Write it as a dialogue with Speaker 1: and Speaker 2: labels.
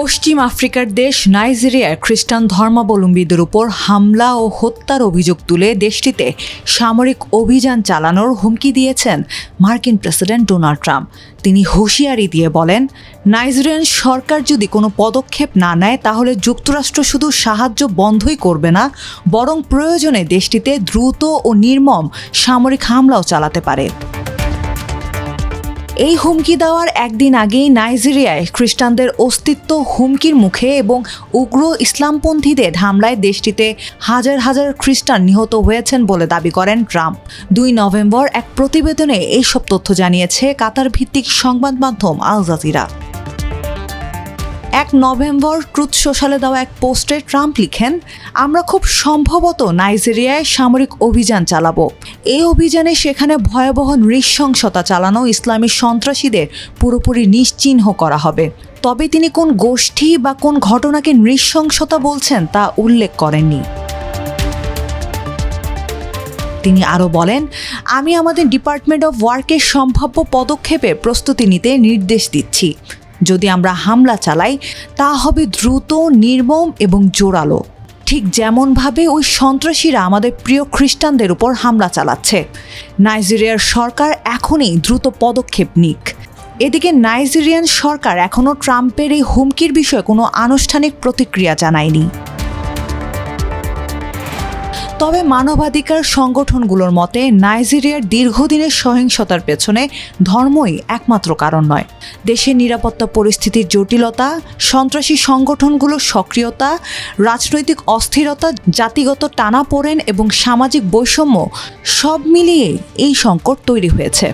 Speaker 1: পশ্চিম আফ্রিকার দেশ নাইজেরিয়ায় খ্রিস্টান ধর্মাবলম্বীদের উপর হামলা ও হত্যার অভিযোগ তুলে দেশটিতে সামরিক অভিযান চালানোর হুমকি দিয়েছেন মার্কিন প্রেসিডেন্ট ডোনাল্ড ট্রাম্প। তিনি হুঁশিয়ারি দিয়ে বলেন, নাইজেরিয়ান সরকার যদি কোনো পদক্ষেপ না নেয়, তাহলে যুক্তরাষ্ট্র শুধু সাহায্য বন্ধই করবে না, বরং প্রয়োজনে দেশটিতে দ্রুত ও নির্মম সামরিক হামলাও চালাতে পারে। এই হুমকি দেওয়ার একদিন আগেই নাইজেরিয়ায় খ্রিস্টানদের অস্তিত্ব হুমকির মুখে এবং উগ্র ইসলামপন্থীদের হামলায় দেশটিতে হাজার হাজার খ্রিস্টান নিহত হয়েছেন বলে দাবি করেন ট্রাম্প। দুই নভেম্বর এক প্রতিবেদনে এইসব তথ্য জানিয়েছে কাতার ভিত্তিক সংবাদ মাধ্যম আল জাজিরা। এক নভেম্বর ট্রুথ সোশ্যালে দেওয়া এক পোস্টে ট্রাম্প লিখেন, আমরা খুব সম্ভবত নাইজেরিয়ায় সামরিক অভিযান চালাবো। এই অভিযানে সেখানে ভয়াবহ নৃশংসতা চালানো ইসলামী সন্ত্রাসীদের পুরোপুরি নিশ্চিহ্ন করা হবে। তবে তিনি কোন গোষ্ঠী বা কোন ঘটনাকে নৃশংসতা বলছেন তা উল্লেখ করেননি। তিনি আরও বলেন, আমি আমাদের ডিপার্টমেন্ট অফ ওয়ার্কের সম্ভাব্য পদক্ষেপে প্রস্তুতি নিতে নির্দেশ দিচ্ছি। যদি আমরা হামলা চালাই, তা হবে দ্রুত, নির্মম এবং জোরালো। ঠিক যেমনভাবে ওই সন্ত্রাসীরা আমাদের প্রিয় খ্রিস্টানদের উপর হামলা চালাচ্ছে। নাইজেরিয়ার সরকার এখনই দ্রুত পদক্ষেপ নিক। এদিকে নাইজেরিয়ান সরকার এখনও ট্রাম্পের এই হুমকির বিষয়ে কোনো আনুষ্ঠানিক প্রতিক্রিয়া জানায়নি। তবে মানবাধিকার সংগঠনগুলোর মতে নাইজেরিয়ার দীর্ঘদিনের সহিংসতার পেছনে ধর্মই একমাত্র কারণ নয়। দেশের নিরাপত্তা পরিস্থিতির জটিলতা, সন্ত্রাসী সংগঠনগুলোর সক্রিয়তা, রাজনৈতিক অস্থিরতা, জাতিগত টানাপোড়েন এবং সামাজিক বৈষম্য সব মিলিয়ে এই সংকট তৈরি হয়েছে।